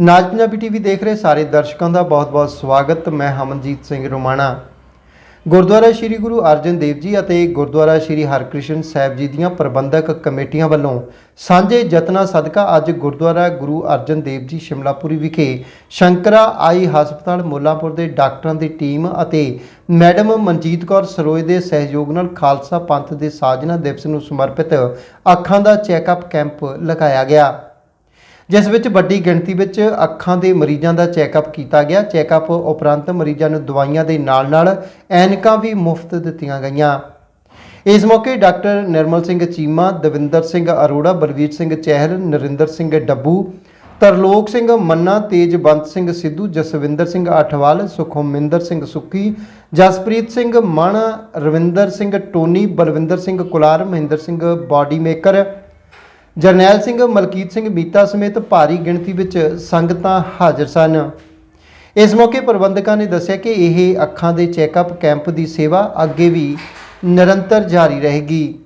ਨਾਜ Punjabi TV ਦੇਖ ਰਹੇ ਸਾਰੇ ਦਰਸ਼ਕਾਂ ਦਾ ਬਹੁਤ-ਬਹੁਤ ਸਵਾਗਤ। ਮੈਂ ਹਮਨਜੀਤ ਸਿੰਘ ਰੋਮਾਣਾ। ਗੁਰਦੁਆਰਾ ਸ੍ਰੀ ਗੁਰੂ ਅਰਜਨ ਦੇਵ ਜੀ ਅਤੇ ਗੁਰਦੁਆਰਾ ਸ੍ਰੀ ਹਰਕ੍ਰਿਸ਼ਨ ਸਾਹਿਬ ਜੀ ਦੀਆਂ ਪ੍ਰਬੰਧਕ ਕਮੇਟੀਆਂ ਵੱਲੋਂ ਸਾਂਝੇ ਯਤਨਾਂ ਸਦਕਾ ਅੱਜ ਗੁਰਦੁਆਰਾ ਗੁਰੂ ਅਰਜਨ ਦੇਵ ਜੀ ਸ਼ਿਮਲਾਪੁਰੀ ਵਿਖੇ ਸ਼ੰਕਰਾ ਆਈ ਹਸਪਤਾਲ ਮੋਲਾਪੁਰ ਦੇ ਡਾਕਟਰਾਂ ਦੀ ਟੀਮ ਅਤੇ ਮੈਡਮ ਮਨਜੀਤ ਕੌਰ ਸਰੋਏ ਦੇ ਸਹਿਯੋਗ ਨਾਲ ਖਾਲਸਾ ਪੰਥ ਦੇ ਸਾਜਨਾ ਦਿਵਸ ਨੂੰ ਸਮਰਪਿਤ ਅੱਖਾਂ ਦਾ ਚੈੱਕਅਪ ਕੈਂਪ ਲਗਾਇਆ ਗਿਆ। ਜਿਸ ਵਿੱਚ ਵੱਡੀ ਗਿਣਤੀ ਵਿੱਚ ਅੱਖਾਂ ਦੇ ਮਰੀਜ਼ਾਂ ਦਾ ਚੈੱਕਅਪ ਕੀਤਾ ਗਿਆ। ਚੈੱਕਅਪ ਉਪਰੰਤ ਮਰੀਜ਼ਾਂ ਨੂੰ ਦਵਾਈਆਂ ਦੇ ਨਾਲ-ਨਾਲ ਐਨਕਾਂ ਵੀ ਮੁਫਤ ਦਿੱਤੀਆਂ ਗਈਆਂ। ਇਸ ਮੌਕੇ doctor Nirmal Singh Cheema, Davinder Singh Arora, Balvir Singh Chahal, Narinder Singh Dabbu, Tarlok Singh Manna, Tejwant Singh Sidhu, Jaswinder Singh Athwal Sukhminder Singh Sukki Jaspreet Singh Mann Ravinder Singh Tony, Balwinder Singh Kular, Mahinder Singh body maker Jarnail Singh Malkit Singh Bita ਸਮੇਤ ਭਾਰੀ ਗਿਣਤੀ ਵਿੱਚ ਸੰਗਤਾਂ ਹਾਜ਼ਰ ਸਨ। ਇਸ ਮੌਕੇ ਪ੍ਰਬੰਧਕਾਂ ਨੇ ਦੱਸਿਆ ਕਿ ਇਹ ਅੱਖਾਂ ਦੇ ਚੈੱਕਅਪ ਕੈਂਪ ਦੀ ਸੇਵਾ ਅੱਗੇ ਵੀ ਨਿਰੰਤਰ ਜਾਰੀ ਰਹੇਗੀ।